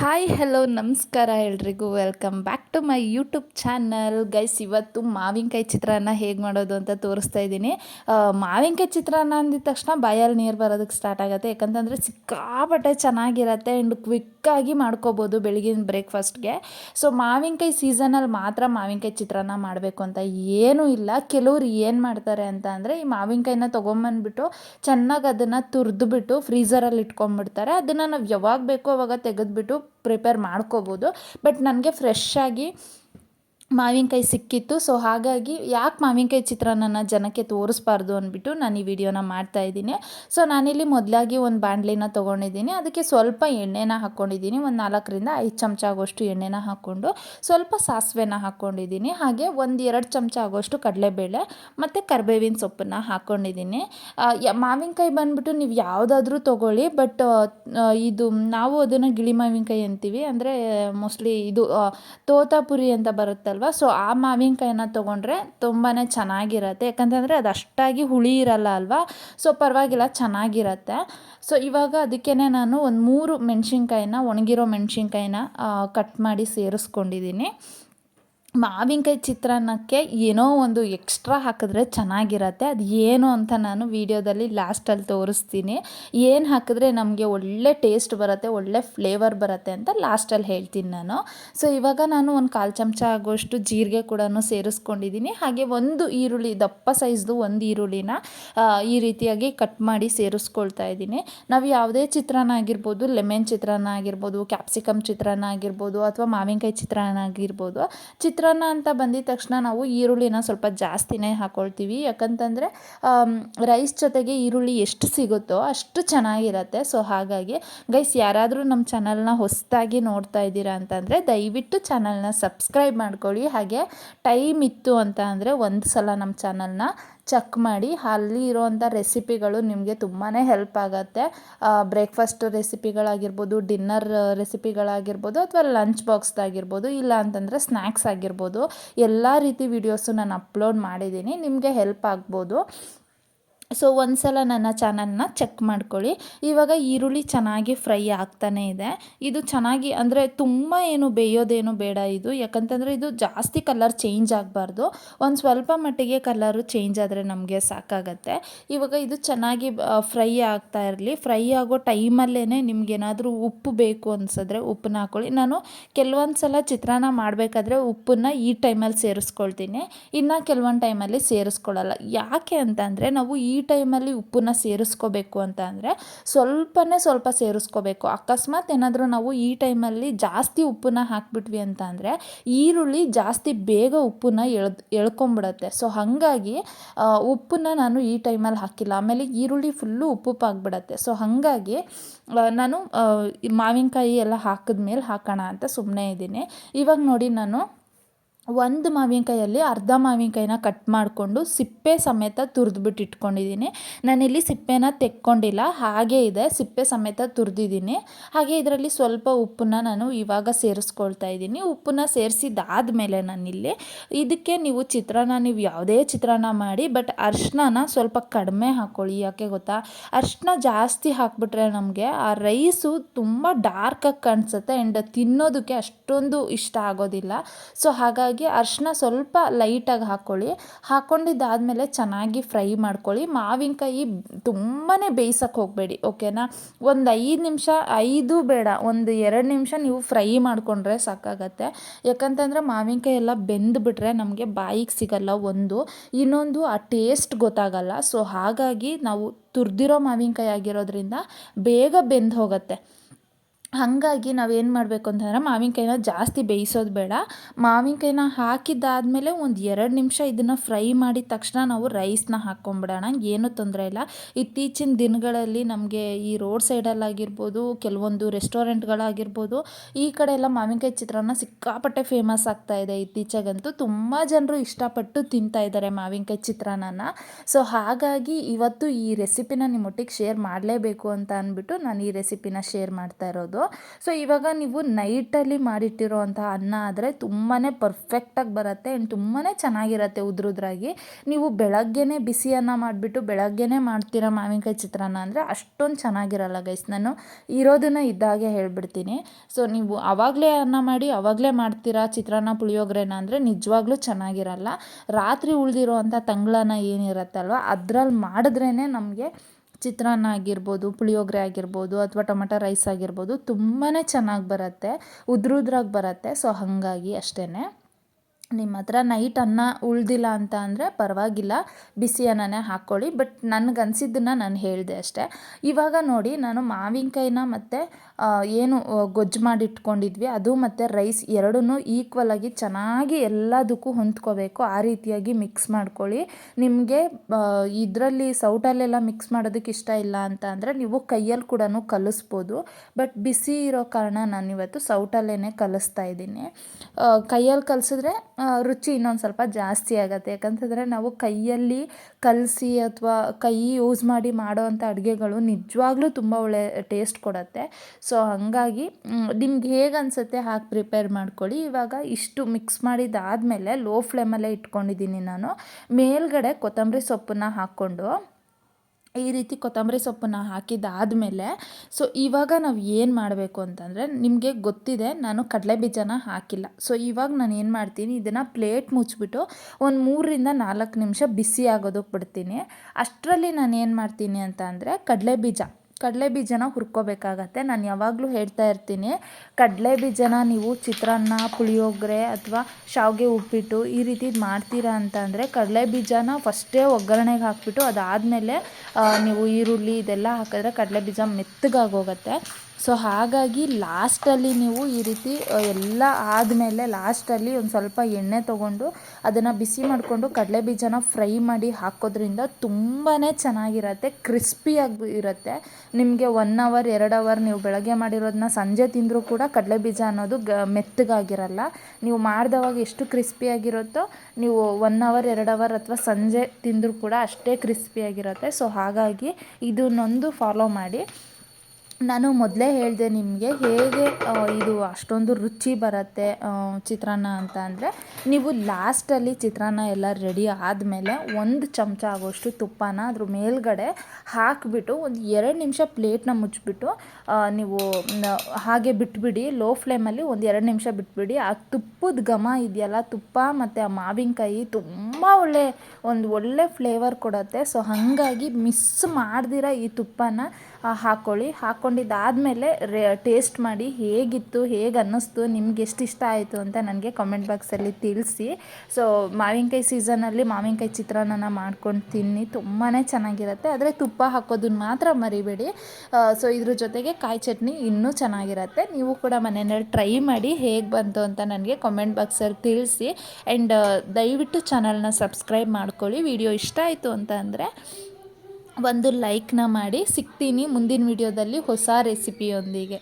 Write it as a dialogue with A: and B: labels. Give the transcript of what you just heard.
A: Hi hello ನಮಸ್ಕಾರ ಎಲ್ರಿಗೂ. Welcome back to my YouTube channel guys ಇವತ್ತು ಮಾವಿನಕಾಯಿ ಚಿತ್ರಾನ್ನ ಹೇಗೆ ಮಾಡೋದು ಅಂತ ತೋರಿಸ್ತಾ ಇದ್ದೀನಿ. ಮಾವಿನಕಾಯಿ ಚಿತ್ರಾನ್ನ ಅಂದಿದ ತಕ್ಷಣ ಬಾಯಲ್ಲಿ ನೀರು ಬರೋದಕ್ಕೆ ಸ್ಟಾರ್ಟ್ ಆಗುತ್ತೆ. ಯಾಕಂತಂದರೆ ಸಿಕ್ಕಾಪಟ್ಟೆ ಚೆನ್ನಾಗಿರತ್ತೆ ಆ್ಯಂಡ್ ಕ್ವಿಕ್ಕಾಗಿ ಮಾಡ್ಕೋಬೋದು ಬೆಳಗಿನ ಬ್ರೇಕ್ಫಾಸ್ಟ್ಗೆ ಸೊ ಮಾವಿನಕಾಯಿ ಸೀಸನಲ್ಲಿ ಮಾತ್ರ ಮಾವಿನಕಾಯಿ ಚಿತ್ರಾನ್ನ ಮಾಡಬೇಕು ಅಂತ ಏನೂ ಇಲ್ಲ. ಕೆಲವ್ರು ಏನು ಮಾಡ್ತಾರೆ ಅಂತ ಅಂದರೆ ಈ ಮಾವಿನಕಾಯಿನ ತೊಗೊಂಬಂದ್ಬಿಟ್ಟು ಚೆನ್ನಾಗಿ ಅದನ್ನು ತುರಿದ್ಬಿಟ್ಟು ಫ್ರೀಸರಲ್ಲಿ ಇಟ್ಕೊಂಡ್ಬಿಡ್ತಾರೆ. ಅದನ್ನು ನಾವು ಯಾವಾಗ ಬೇಕೋ ಅವಾಗ ತೆಗೆದ್ಬಿಟ್ಟು ಪ್ರಿಪೇರ್ ಮಾಡ್ಕೋಬೋದು. ಬಟ್ ನನಗೆ ಫ್ರೆಶ್ ಆಗಿ ಮಾವಿನಕಾಯಿ ಸಿಕ್ಕಿತ್ತು. ಸೊ ಹಾಗಾಗಿ ಯಾಕೆ ಮಾವಿನಕಾಯಿ ಚಿತ್ರಾನ್ನ ಜನಕ್ಕೆ ತೋರಿಸ್ಬಾರ್ದು ಅಂದ್ಬಿಟ್ಟು ನಾನು ಈ ವಿಡಿಯೋನ ಮಾಡ್ತಾ ಇದ್ದೀನಿ. ಸೊ ನಾನಿಲ್ಲಿ ಮೊದಲಾಗಿ ಒಂದು ಬಾಣಲಿನ ತೊಗೊಂಡಿದ್ದೀನಿ. ಅದಕ್ಕೆ ಸ್ವಲ್ಪ ಎಣ್ಣೆನ ಹಾಕ್ಕೊಂಡಿದ್ದೀನಿ ಒಂದು ನಾಲ್ಕರಿಂದ ಐದು ಚಮಚ ಆಗೋಷ್ಟು ಎಣ್ಣೆನ ಹಾಕ್ಕೊಂಡು, ಸ್ವಲ್ಪ ಸಾಸಿವೆನ ಹಾಕ್ಕೊಂಡಿದ್ದೀನಿ. ಹಾಗೆ ಒಂದು ಎರಡು ಚಮಚ ಆಗೋಷ್ಟು ಕಡಲೆಬೇಳೆ ಮತ್ತು ಕರ್ಬೇವಿನ ಸೊಪ್ಪನ್ನ ಹಾಕ್ಕೊಂಡಿದ್ದೀನಿ ಮಾವಿನಕಾಯಿ ಬಂದುಬಿಟ್ಟು ನೀವು ಯಾವುದಾದ್ರೂ ತೊಗೊಳ್ಳಿ. ಬಟ್ ಇದು ನಾವು ಅದನ್ನು ಗಿಳಿ ಮಾವಿನಕಾಯಿ ಅಂತೀವಿ. ಅಂದರೆ ಮೋಸ್ಟ್ಲಿ ಇದು ತೋತಾಪುರಿ ಅಂತ ಬರುತ್ತಲ್ವ ಸೊ ಆ ಮಾವಿನಕಾಯಿನ ತೊಗೊಂಡ್ರೆ ತುಂಬಾ ಚೆನ್ನಾಗಿರತ್ತೆ. ಯಾಕಂತಂದರೆ ಅದು ಅಷ್ಟಾಗಿ ಹುಳಿ ಇರಲ್ಲ ಅಲ್ವಾ? ಸೊ ಪರವಾಗಿಲ್ಲ, ಚೆನ್ನಾಗಿರತ್ತೆ. ಸೊ ಇವಾಗ ಅದಕ್ಕೇ ನಾನು ಒಂದು ಮೂರು ಮೆಣಸಿನ್ಕಾಯಿನ ಒಣಗಿರೋ ಮೆಣಸಿನ್ಕಾಯಿನ ಕಟ್ ಮಾಡಿ ಸೇರಿಸ್ಕೊಂಡಿದ್ದೀನಿ ಮಾವಿನಕಾಯಿ ಚಿತ್ರಾನ್ನಕ್ಕೆ ಏನೋ ಒಂದು ಎಕ್ಸ್ಟ್ರಾ ಹಾಕಿದ್ರೆ ಚೆನ್ನಾಗಿರತ್ತೆ. ಅದು ಏನು ಅಂತ ನಾನು ವೀಡಿಯೋದಲ್ಲಿ ಲಾಸ್ಟಲ್ಲಿ ತೋರಿಸ್ತೀನಿ. ಏನು ಹಾಕಿದ್ರೆ ನಮಗೆ ಒಳ್ಳೆ ಟೇಸ್ಟ್ ಬರುತ್ತೆ, ಒಳ್ಳೆ ಫ್ಲೇವರ್ ಬರುತ್ತೆ ಅಂತ ಲಾಸ್ಟಲ್ಲಿ ಹೇಳ್ತೀನಿ ನಾನು. ಸೊ ಇವಾಗ ನಾನು ಒಂದು ಕಾಲು ಚಮಚ ಆಗೋಷ್ಟು ಜೀರಿಗೆ ಕೂಡ ಸೇರಿಸ್ಕೊಂಡಿದ್ದೀನಿ. ಹಾಗೆ ಒಂದು ಈರುಳ್ಳಿ, ದಪ್ಪ ಸೈಜ್ದು ಒಂದು ಈರುಳ್ಳಿನ ಈ ರೀತಿಯಾಗಿ ಕಟ್ ಮಾಡಿ ಸೇರಿಸ್ಕೊಳ್ತಾ ಇದ್ದೀನಿ. ನಾವು ಯಾವುದೇ ಚಿತ್ರಾನ್ನ ಆಗಿರ್ಬೋದು, ಲೆಮನ್ ಚಿತ್ರಾನ್ನ ಆಗಿರ್ಬೋದು, ಕ್ಯಾಪ್ಸಿಕಮ್ ಚಿತ್ರಾನ್ನ ಆಗಿರ್ಬೋದು ಅಥವಾ ಮಾವಿನಕಾಯಿ ಚಿತ್ರಾನ್ನ ಆಗಿರ್ಬೋದು ಚಿತ್ರಾನ್ನ ಅಂತ ಬಂದಿದ ತಕ್ಷಣ ನಾವು ಈರುಳ್ಳಿನ ಸ್ವಲ್ಪ ಜಾಸ್ತಿನೇ ಹಾಕ್ಕೊಳ್ತೀವಿ ಯಾಕಂತಂದರೆ ರೈಸ್ ಜೊತೆಗೆ ಈರುಳ್ಳಿ ಎಷ್ಟು ಸಿಗುತ್ತೋ ಅಷ್ಟು ಚೆನ್ನಾಗಿರತ್ತೆ. ಸೊ, ಹಾಗಾಗಿ ಗೈಸ್, ಯಾರಾದರೂ ನಮ್ಮ ಚಾನಲ್ನ ಹೊಸದಾಗಿ ನೋಡ್ತಾ ಇದ್ದೀರಾ ಅಂತಂದರೆ, ದಯವಿಟ್ಟು ಚಾನಲ್ನ ಸಬ್ಸ್ಕ್ರೈಬ್ ಮಾಡ್ಕೊಳ್ಳಿ. ಹಾಗೆ ಟೈಮ್ ಇತ್ತು ಅಂತ ಅಂದರೆ ಒಂದು ಸಲ ನಮ್ಮ ಚಾನಲ್ನ ಚೆಕ್ ಮಾಡಿ, ಅಲ್ಲಿ ಇರೋವಂಥ ರೆಸಿಪಿಗಳು ನಿಮಗೆ ತುಂಬಾ ಹೆಲ್ಪ್ ಆಗುತ್ತೆ. ಬ್ರೇಕ್ಫಾಸ್ಟ್ ರೆಸಿಪಿಗಳಾಗಿರ್ಬೋದು ಡಿನ್ನರ್ ರೆಸಿಪಿಗಳಾಗಿರ್ಬೋದು ಅಥವಾ ಲಂಚ್ ಬಾಕ್ಸ್ದಾಗಿರ್ಬೋದು ಇಲ್ಲ ಅಂತಂದರೆ ಸ್ನ್ಯಾಕ್ಸ್ ಆಗಿರ್ಬೋದು. ಎಲ್ಲ ರೀತಿ ವಿಡಿಯೋಸು ನಾನು ಅಪ್ಲೋಡ್ ಮಾಡಿದ್ದೀನಿ. ನಿಮಗೆ ಹೆಲ್ಪ್ ಆಗ್ಬೋದು. ಸೊ ಒಂದು ಸಲ ನನ್ನ ಚಾನಲ್ನ ಚೆಕ್ ಮಾಡ್ಕೊಳ್ಳಿ. ಇವಾಗ ಈರುಳ್ಳಿ ಚೆನ್ನಾಗಿ ಫ್ರೈ ಆಗ್ತಾನೇ ಇದೆ. ಇದು ಚೆನ್ನಾಗಿ ಅಂದರೆ ತುಂಬ ಏನು ಬೇಯೋದೇನು ಬೇಡ ಇದು. ಯಾಕಂತಂದರೆ ಇದು ಜಾಸ್ತಿ ಕಲರ್ ಚೇಂಜ್ ಆಗಬಾರ್ದು. ಒಂದು ಸ್ವಲ್ಪ ಮಟ್ಟಿಗೆ ಕಲರು ಚೇಂಜ್ ಆದರೆ ನಮಗೆ ಸಾಕಾಗತ್ತೆ. ಇವಾಗ ಇದು ಚೆನ್ನಾಗಿ ಫ್ರೈ ಆಗ್ತಾ ಇರಲಿ. ಫ್ರೈ ಆಗೋ ಟೈಮಲ್ಲೇ ನಿಮಗೇನಾದರೂ ಉಪ್ಪು ಬೇಕು ಅನಿಸಿದ್ರೆ ಉಪ್ಪನ್ನ ಹಾಕ್ಕೊಳ್ಳಿ ನಾನು ಕೆಲವೊಂದು ಸಲ ಚಿತ್ರಾನ್ನ ಮಾಡಬೇಕಾದ್ರೆ ಉಪ್ಪನ್ನ ಈ ಟೈಮಲ್ಲಿ ಸೇರಿಸ್ಕೊಳ್ತೀನಿ. ಇನ್ನು ಕೆಲವೊಂದು ಟೈಮಲ್ಲಿ ಸೇರಿಸ್ಕೊಳ್ಳಲ್ಲ ಯಾಕೆ ಅಂತಂದರೆ ನಾವು ಈ ಟೈಮಲ್ಲಿ ಉಪ್ಪನ್ನ ಸೇರಿಸ್ಕೋಬೇಕು ಅಂತ ಅಂದರೆ ಸ್ವಲ್ಪನೇ ಸ್ವಲ್ಪ ಸೇರಿಸ್ಕೋಬೇಕು. ಅಕಸ್ಮಾತ್ ಏನಾದರೂ ನಾವು ಈ ಟೈಮಲ್ಲಿ ಜಾಸ್ತಿ ಉಪ್ಪನ್ನ ಹಾಕ್ಬಿಟ್ವಿ ಅಂತ ಅಂದರೆ ಈರುಳ್ಳಿ ಜಾಸ್ತಿ ಬೇಗ ಉಪ್ಪನ್ನ ಎಳ್ದು, ಎಳ್ಕೊಂಬಿಡತ್ತೆ. ಸೊ ಹಾಗಾಗಿ ಉಪ್ಪನ್ನ ನಾನು ಈ ಟೈಮಲ್ಲಿ ಹಾಕಿಲ್ಲ. ಆಮೇಲೆ ಈರುಳ್ಳಿ ಫುಲ್ಲು ಉಪ್ಪು ಆಗಿಬಿಡತ್ತೆ. ಸೊ ಹಾಗಾಗಿ ನಾನು ಈ ಮಾವಿನಕಾಯಿ ಎಲ್ಲ ಹಾಕಿದ್ಮೇಲೆ ಹಾಕೋಣ ಅಂತ ಸುಮ್ಮನೆ ಇದ್ದೀನಿ. ಇವಾಗ ನೋಡಿ ನಾನು ಒಂದು ಮಾವಿನಕಾಯಲ್ಲಿ ಅರ್ಧ ಮಾವಿನಕಾಯಿನ ಕಟ್ ಮಾಡಿಕೊಂಡು ಸಿಪ್ಪೆ ಸಮೇತ ತುರಿದ್ಬಿಟ್ಟು ಇಟ್ಕೊಂಡಿದ್ದೀನಿ. ನಾನಿಲ್ಲಿ ಸಿಪ್ಪೆನ ತೆಕ್ಕೊಂಡಿಲ್ಲ, ಹಾಗೇ ಇದೆ. ಸಿಪ್ಪೆ ಸಮೇತ ತುರಿದಿದ್ದೀನಿ. ಹಾಗೆ ಇದರಲ್ಲಿ ಸ್ವಲ್ಪ ಉಪ್ಪನ್ನ ನಾನು ಇವಾಗ ಸೇರಿಸ್ಕೊಳ್ತಾ ಇದ್ದೀನಿ. ಉಪ್ಪನ್ನ ಸೇರಿಸಿದಾದ್ಮೇಲೆ ನಾನಿಲ್ಲಿ ಇದಕ್ಕೆ ನೀವು ಚಿತ್ರಾನ್ನ, ನೀವು ಯಾವುದೇ ಚಿತ್ರಾನ್ನ ಮಾಡಿ, ಬಟ್ ಅರ್ಶಿನ ಸ್ವಲ್ಪ ಕಡಿಮೆ ಹಾಕ್ಕೊಳ್ಳಿ. ಯಾಕೆ ಗೊತ್ತಾ? ಅರ್ಶಿನ ಜಾಸ್ತಿ ಹಾಕ್ಬಿಟ್ರೆ ನಮಗೆ ಆ ರೈಸು ತುಂಬ ಡಾರ್ಕಾಗಿ ಕಾಣಿಸುತ್ತೆ. ಆ್ಯಂಡ್ ತಿನ್ನೋದಕ್ಕೆ ಅಷ್ಟೊಂದು ಇಷ್ಟ ಆಗೋದಿಲ್ಲ. ಸೊ ಹಾಗಾಗಿ ಅರ್ಶಿನ ಸ್ವಲ್ಪ ಲೈಟಾಗಿ ಹಾಕ್ಕೊಳ್ಳಿ ಹಾಕ್ಕೊಂಡಿದ್ದಾದಮೇಲೆ ಚೆನ್ನಾಗಿ ಫ್ರೈ ಮಾಡ್ಕೊಳ್ಳಿ. ಮಾವಿನಕಾಯಿ ತುಂಬಾ ಬೇಯಿಸೋಕ್ಕೆ ಹೋಗಬೇಡಿ ಓಕೆನಾ ಒಂದು ಐದು ನಿಮಿಷ, ಐದು ಬೇಡ, ಒಂದು ಎರಡು ನಿಮಿಷ ನೀವು ಫ್ರೈ ಮಾಡಿಕೊಂಡ್ರೆ ಸಾಕಾಗತ್ತೆ. ಯಾಕಂತಂದರೆ ಮಾವಿನಕಾಯಿ ಎಲ್ಲ ಬೆಂದುಬಿಟ್ರೆ ನಮಗೆ ಬಾಯಿಗೆ ಸಿಗಲ್ಲ ಒಂದು. ಇನ್ನೊಂದು ಆ ಟೇಸ್ಟ್ ಗೊತ್ತಾಗಲ್ಲ. ಸೊ ಹಾಗಾಗಿ ನಾವು ತುರಿದಿರೋ ಮಾವಿನಕಾಯಿ ಆಗಿರೋದ್ರಿಂದ ಬೇಗ ಬೆಂದು ಹೋಗುತ್ತೆ. ಹಾಗಾಗಿ ನಾವೇನು ಮಾಡಬೇಕು ಅಂತಂದರೆ ಮಾವಿನಕಾಯಿನ ಜಾಸ್ತಿ ಬೇಯಿಸೋದು ಬೇಡ. ಮಾವಿನಕಾಯಿನ ಹಾಕಿದ್ದಾದಮೇಲೆ ಒಂದು ಎರಡು ನಿಮಿಷ ಇದನ್ನು ಫ್ರೈ ಮಾಡಿದ ತಕ್ಷಣ ನಾವು ರೈಸ್ನ ಹಾಕ್ಕೊಂಬಿಡೋಣ ಏನೂ ತೊಂದರೆ ಇಲ್ಲ. ಇತ್ತೀಚಿನ ದಿನಗಳಲ್ಲಿ ನಮಗೆ ಈ ರೋಡ್ ಸೈಡಲ್ಲಾಗಿರ್ಬೋದು ಕೆಲವೊಂದು ರೆಸ್ಟೋರೆಂಟ್ಗಳಾಗಿರ್ಬೋದು, ಈ ಕಡೆ ಎಲ್ಲ ಮಾವಿನಕಾಯಿ ಚಿತ್ರಾನ್ನ ಸಿಕ್ಕಾಪಟ್ಟೆ ಫೇಮಸ್ ಆಗ್ತಾ ಇದೆ. ಇತ್ತೀಚೆಗಂತೂ ತುಂಬ ಜನರು ಇಷ್ಟಪಟ್ಟು ತಿಂತಾ ಇದ್ದಾರೆ ಮಾವಿನಕಾಯಿ ಚಿತ್ರಾನ್ನ ಸೊ ಹಾಗಾಗಿ ಇವತ್ತು ಈ ರೆಸಿಪಿನ ನಿಮ್ಮೊಟ್ಟಿಗೆ ಶೇರ್ ಮಾಡಲೇಬೇಕು ಅಂತ ಅಂದ್ಬಿಟ್ಟು ನಾನು ಈ ರೆಸಿಪಿನ ಶೇರ್ ಮಾಡ್ತಾ ಇರೋದು. ಮಾಡ್ಬೋದು. ಸೊ ಇವಾಗ ನೀವು ನೈಟಲ್ಲಿ ಮಾಡಿಟ್ಟಿರೋವಂಥ ಅನ್ನ ಆದರೆ ತುಂಬಾ ಪರ್ಫೆಕ್ಟಾಗಿ ಬರುತ್ತೆ ಆ್ಯಂಡ್ ತುಂಬಾ ಚೆನ್ನಾಗಿರುತ್ತೆ ಉದ್ರುದ್ರಾಗಿ. ನೀವು ಬೆಳಗ್ಗೆನೇ ಬಿಸಿ ಅನ್ನ ಮಾಡಿಬಿಟ್ಟು ಬೆಳಗ್ಗೆನೇ ಮಾಡ್ತೀರಾ ಮಾವಿನಕಾಯಿ ಚಿತ್ರಾನ್ನ ಅಂದರೆ ಅಷ್ಟೊಂದು ಚೆನ್ನಾಗಿರಲ್ಲ ಗೈಸ್ ನಾನು ಇರೋದನ್ನು ಇದ್ದಾಗೆ ಹೇಳ್ಬಿಡ್ತೀನಿ. ಸೊ ನೀವು ಆವಾಗಲೇ ಅನ್ನ ಮಾಡಿ ಆವಾಗಲೇ ಮಾಡ್ತೀರಾ ಚಿತ್ರಾನ್ನ ಪುಳಿಯೋಗರೆನ ಅಂದರೆ ನಿಜವಾಗ್ಲೂ ಚೆನ್ನಾಗಿರಲ್ಲ. ರಾತ್ರಿ ಉಳಿದಿರೋ ಅಂಥ ತಂಗ್ಳನ್ನ ಏನಿರುತ್ತಲ್ವ ಅದ್ರಲ್ಲಿ ಮಾಡಿದ್ರೇ ನಮಗೆ ಚಿತ್ರಾನ್ನ ಆಗಿರ್ಬೋದು, ಪುಳಿಯೋಗರೆ ಆಗಿರ್ಬೋದು ಅಥವಾ ಟೊಮೆಟೊ ರೈಸ್ ಆಗಿರ್ಬೋದು ತುಂಬಾ ಚೆನ್ನಾಗಿ ಬರುತ್ತೆ, ಉದ್ರುದ್ರಾಗಿ ಬರುತ್ತೆ. ಸೊ ಹಾಗಾಗಿ ಅಷ್ಟೇ ನಿಮ್ಮ ಹತ್ರ ನೈಟ್ ಅನ್ನ ಉಳ್ದಿಲ್ಲ ಅಂತ ಅಂದರೆ ಪರವಾಗಿಲ್ಲ. ಬಿಸಿ ಅನ್ನನೇ ಹಾಕ್ಕೊಳ್ಳಿ ಬಟ್ ನನಗೆ ನಾನು ಹೇಳಿದೆ ಅಷ್ಟೇ. ಇವಾಗ ನೋಡಿ ನಾನು ಮಾವಿನಕಾಯಿನ ಮತ್ತು ಏನು ಗೊಜ್ಜು ಮಾಡಿಟ್ಕೊಂಡಿದ್ವಿ. ಅದು ಮತ್ತು ರೈಸ್ ಎರಡೂ ಈಕ್ವಲಾಗಿ ಚೆನ್ನಾಗಿ ಎಲ್ಲದಕ್ಕೂ ಹೊಂದ್ಕೋಬೇಕು. ಆ ರೀತಿಯಾಗಿ ಮಿಕ್ಸ್ ಮಾಡ್ಕೊಳ್ಳಿ. ನಿಮಗೆ ಇದರಲ್ಲಿ ಸೌಟಲ್ಲೆಲ್ಲ ಮಿಕ್ಸ್ ಮಾಡೋದಕ್ಕೆ ಇಷ್ಟ ಇಲ್ಲ ಅಂತ ಅಂದರೆ ನೀವು ಕೈಯಲ್ಲಿ ಕೂಡ ಕಲಿಸ್ಬೋದು. ಬಟ್ ಬಿಸಿ ಇರೋ ಕಾರಣ ನಾನು ಇವತ್ತು ಸೌಟಲ್ಲೇ ಕಲಿಸ್ತಾ ಇದ್ದೀನಿ. ಕೈಯಲ್ಲಿ ಕಲಿಸಿದ್ರೆ ರುಚಿ ಇನ್ನೊಂದು ಸ್ವಲ್ಪ ಜಾಸ್ತಿ ಆಗುತ್ತೆ. ಯಾಕಂತಂದರೆ ನಾವು ಕೈಯಲ್ಲಿ ಕಲಸಿ ಅಥವಾ ಕೈ ಯೂಸ್ ಮಾಡಿ ಮಾಡೋವಂಥ ಅಡುಗೆಗಳು ನಿಜವಾಗ್ಲೂ ತುಂಬ ಒಳ್ಳೆ ಟೇಸ್ಟ್ ಕೊಡುತ್ತೆ. ಸೊ, ಹಾಗಾಗಿ ನಿಮ್ಗೆ ಹೇಗೆ ಅನಿಸುತ್ತೆ ಹಾಗೆ ಪ್ರಿಪೇರ್ ಮಾಡ್ಕೊಳ್ಳಿ. ಇವಾಗ ಇಷ್ಟು ಮಿಕ್ಸ್ ಮಾಡಿದ್ದಾದಮೇಲೆ ಲೋ ಫ್ಲೇಮಲ್ಲೇ ಇಟ್ಕೊಂಡಿದ್ದೀನಿ ನಾನು. ಮೇಲ್ಗಡೆ ಕೊತ್ತಂಬರಿ ಸೊಪ್ಪನ್ನ ಹಾಕ್ಕೊಂಡು ಈ ರೀತಿ ಕೊತ್ತಂಬರಿ ಸೊಪ್ಪನ್ನು ಹಾಕಿದ್ದಾದಮೇಲೆ, ಸೊ ಇವಾಗ ನಾವು ಏನು ಮಾಡಬೇಕು ಅಂತಂದರೆ ನಿಮಗೆ ಗೊತ್ತಿದೆ, ನಾನು ಕಡಲೆ ಬೀಜನ ಹಾಕಿಲ್ಲ. ಸೊ ಇವಾಗ ನಾನು ಏನು ಮಾಡ್ತೀನಿ, ಇದನ್ನು ಪ್ಲೇಟ್ ಮುಚ್ಚಿಬಿಟ್ಟು ಒಂದು ಮೂರರಿಂದ ನಾಲ್ಕು ನಿಮಿಷ ಬಿಸಿ ಆಗೋದಕ್ಕೆ ಬಿಡ್ತೀನಿ. ಅಷ್ಟರಲ್ಲಿ ನಾನು ಏನು ಮಾಡ್ತೀನಿ ಅಂತ ಅಂದರೆ ಕಡಲೆ ಬೀಜ. ಕಡಲೆ ಬೀಜನ ಹುರ್ಕೋಬೇಕಾಗತ್ತೆ. ನಾನು ಯಾವಾಗಲೂ ಹೇಳ್ತಾ ಇರ್ತೀನಿ ಕಡಲೆ ಬೀಜನ ನೀವು ಚಿತ್ರಾನ್ನ, ಪುಳಿಯೋಗರೆ ಅಥವಾ ಶಾವಿಗೆ ಉಪ್ಪಿಟ್ಟು ಈ ರೀತಿ ಮಾಡ್ತೀರಾ ಅಂತ ಅಂದರೆ ಕಡಲೆ ಬೀಜನ ಫಸ್ಟೇ ಒಗ್ಗರಣೆಗೆ ಹಾಕಿಬಿಟ್ಟು ಅದಾದಮೇಲೆ ನೀವು ಈರುಳ್ಳಿ ಇದೆಲ್ಲ ಹಾಕಿದ್ರೆ ಕಡಲೆ ಬೀಜ ಮೆತ್ತಗಾಗೋಗುತ್ತೆ. ಸೊ ಹಾಗಾಗಿ ಲಾಸ್ಟಲ್ಲಿ ನೀವು ಈ ರೀತಿ ಎಲ್ಲ ಆದಮೇಲೆ ಲಾಸ್ಟಲ್ಲಿ ಒಂದು ಸ್ವಲ್ಪ ಎಣ್ಣೆ ತೊಗೊಂಡು ಅದನ್ನು ಬಿಸಿ ಮಾಡಿಕೊಂಡು ಕಡಲೆ ಬೀಜನ ಫ್ರೈ ಮಾಡಿ ಹಾಕೋದ್ರಿಂದ ತುಂಬಾ ಚೆನ್ನಾಗಿರತ್ತೆ ಕ್ರಿಸ್ಪಿಯಾಗಿ ಇರುತ್ತೆ. ನಿಮಗೆ ಒನ್ ಅವರ್ ಎರಡು ಅವರ್ ನೀವು ಬೆಳಗ್ಗೆ ಮಾಡಿರೋದನ್ನ ಸಂಜೆ ತಿಂದರೂ ಕೂಡ ಕಡಲೆ ಬೀಜ ಅನ್ನೋದು ಗ, ಮೆತ್ತಗಾಗಿರಲ್ಲ. ನೀವು ಮಾಡಿದವಾಗ ಎಷ್ಟು ಕ್ರಿಸ್ಪಿಯಾಗಿರುತ್ತೋ ನೀವು ಒನ್ ಅವರ್ ಎರಡು ಅವರ್ ಅಥವಾ ಸಂಜೆ ತಿಂದರೂ ಕೂಡ ಅಷ್ಟೇ ಕ್ರಿಸ್ಪಿಯಾಗಿರುತ್ತೆ ಸೊ ಹಾಗಾಗಿ ಇದನ್ನೊಂದು ಫಾಲೋ ಮಾಡಿ. ನಾನು ಮೊದಲೇ ಹೇಳಿದೆ ನಿಮಗೆ ಹೇಗೆ ಇದು ಅಷ್ಟೊಂದು ರುಚಿ ಬರುತ್ತೆ ಚಿತ್ರಾನ್ನ ಅಂತ ಅಂದರೆ, ನೀವು ಲಾಸ್ಟಲ್ಲಿ ಚಿತ್ರಾನ್ನ ಎಲ್ಲ ರೆಡಿ ಆದಮೇಲೆ ಒಂದು ಚಮಚ ಆಗೋಷ್ಟು ತುಪ್ಪನ ಅದ್ರ ಮೇಲ್ಗಡೆ ಹಾಕಿಬಿಟ್ಟು ಒಂದು ಎರಡು ನಿಮಿಷ ಪ್ಲೇಟ್ನ ಮುಚ್ಚಿಬಿಟ್ಟು ನೀವು ಹಾಗೆ ಬಿಟ್ಬಿಡಿ ಲೋ ಫ್ಲೇಮಲ್ಲಿ ಒಂದು ಎರಡು ನಿಮಿಷ ಬಿಟ್ಬಿಡಿ, ಆ ತುಪ್ಪದ ಘಮ ಇದೆಯಲ್ಲ, ತುಪ್ಪ ಮತ್ತು ಆ ಮಾವಿನಕಾಯಿ ತುಂಬ ಒಳ್ಳೆ, ಒಂದು ಒಳ್ಳೆ ಫ್ಲೇವರ್ ಕೊಡುತ್ತೆ. ಸೊ ಹಾಗಾಗಿ ಮಿಸ್ ಮಾಡ್ದಿರ ಈ ತುಪ್ಪನ ಹಾಕ್ಕೊಳ್ಳಿ ಹಾಕ್ಕೊಂಡಿದ್ದಾದಮೇಲೆ ರೇ ಟೇಸ್ಟ್ ಮಾಡಿ ಹೇಗಿತ್ತು, ಹೇಗೆ ಅನ್ನಿಸ್ತು, ನಿಮ್ಗೆ ಎಷ್ಟು ಇಷ್ಟ ಆಯಿತು ಅಂತ ನನಗೆ ಕಾಮೆಂಟ್ ಬಾಕ್ಸಲ್ಲಿ ತಿಳಿಸಿ. ಸೊ ಮಾವಿನಕಾಯಿ ಸೀಸನಲ್ಲಿ ಮಾವಿನಕಾಯಿ ಚಿತ್ರಾನ್ನ ಮಾಡ್ಕೊಂಡು ತಿನ್ನಿ. ತುಂಬಾ ಚೆನ್ನಾಗಿರುತ್ತೆ. ಆದರೆ ತುಪ್ಪ ಹಾಕೋದನ್ನ ಮಾತ್ರ ಮರಿಬೇಡಿ. ಸೊ ಇದ್ರ ಜೊತೆಗೆ ಕಾಯಿ ಚಟ್ನಿ ಇನ್ನೂ ಚೆನ್ನಾಗಿರುತ್ತೆ. ನೀವು ಕೂಡ ಮನೆಯಲ್ಲಿ ಟ್ರೈ ಮಾಡಿ ಹೇಗೆ ಬಂತು ಅಂತ ನನಗೆ ಕಾಮೆಂಟ್ ಬಾಕ್ಸಲ್ಲಿ ತಿಳಿಸಿ. ಆ್ಯಂಡ್ ದಯವಿಟ್ಟು ಚಾನಲ್ನ ಸಬ್ಸ್ಕ್ರೈಬ್ ಮಾಡ್ಕೊಳ್ಳಿ. ವಿಡಿಯೋ ಇಷ್ಟ ಆಯಿತು ಅಂತ ಅಂದರೆ ಒಂದು ಲೈಕ್ನ ಮಾಡಿ. ಸಿಗ್ತೀನಿ ಮುಂದಿನ ವಿಡಿಯೋದಲ್ಲಿ ಹೊಸ ರೆಸಿಪಿಯೊಂದಿಗೆ